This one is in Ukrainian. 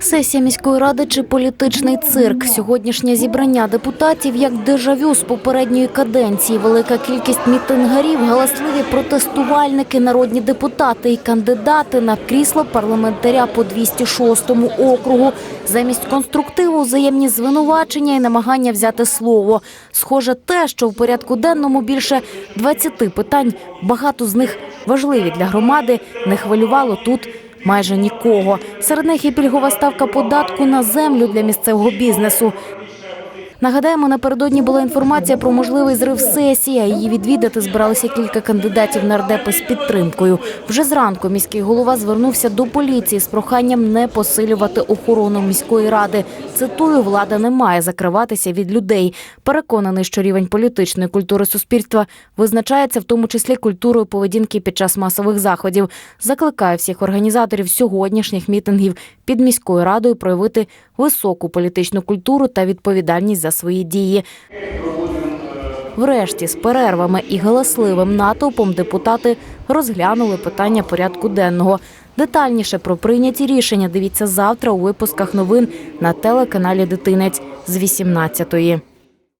Сесія міської ради чи політичний цирк. Сьогоднішнє зібрання депутатів як дежавю з попередньої каденції. Велика кількість мітингарів, галасливі протестувальники, народні депутати і кандидати на крісло парламентаря по 206 округу. Замість конструктиву взаємні звинувачення і намагання взяти слово. Схоже, те, що в порядку денному більше 20 питань, багато з них важливі для громади, не хвилювало тут майже нікого. Серед них і пільгова ставка податку на землю для місцевого бізнесу. Нагадаємо, напередодні була інформація про можливий зрив сесії. Її відвідати збиралися кілька кандидатів на РДП з підтримкою. Вже зранку міський голова звернувся до поліції з проханням не посилювати охорону міської ради. Цитую, влада не має закриватися від людей. Переконаний, що рівень політичної культури суспільства визначається в тому числі культурою поведінки під час масових заходів. Закликає всіх організаторів сьогоднішніх мітингів під міською радою проявити високу політичну культуру та відповідальність за свої дії. Врешті, з перервами і галасливим натовпом депутати розглянули питання порядку денного. Детальніше про прийняті рішення дивіться завтра у випусках новин на телеканалі Дитинець з 18-ї.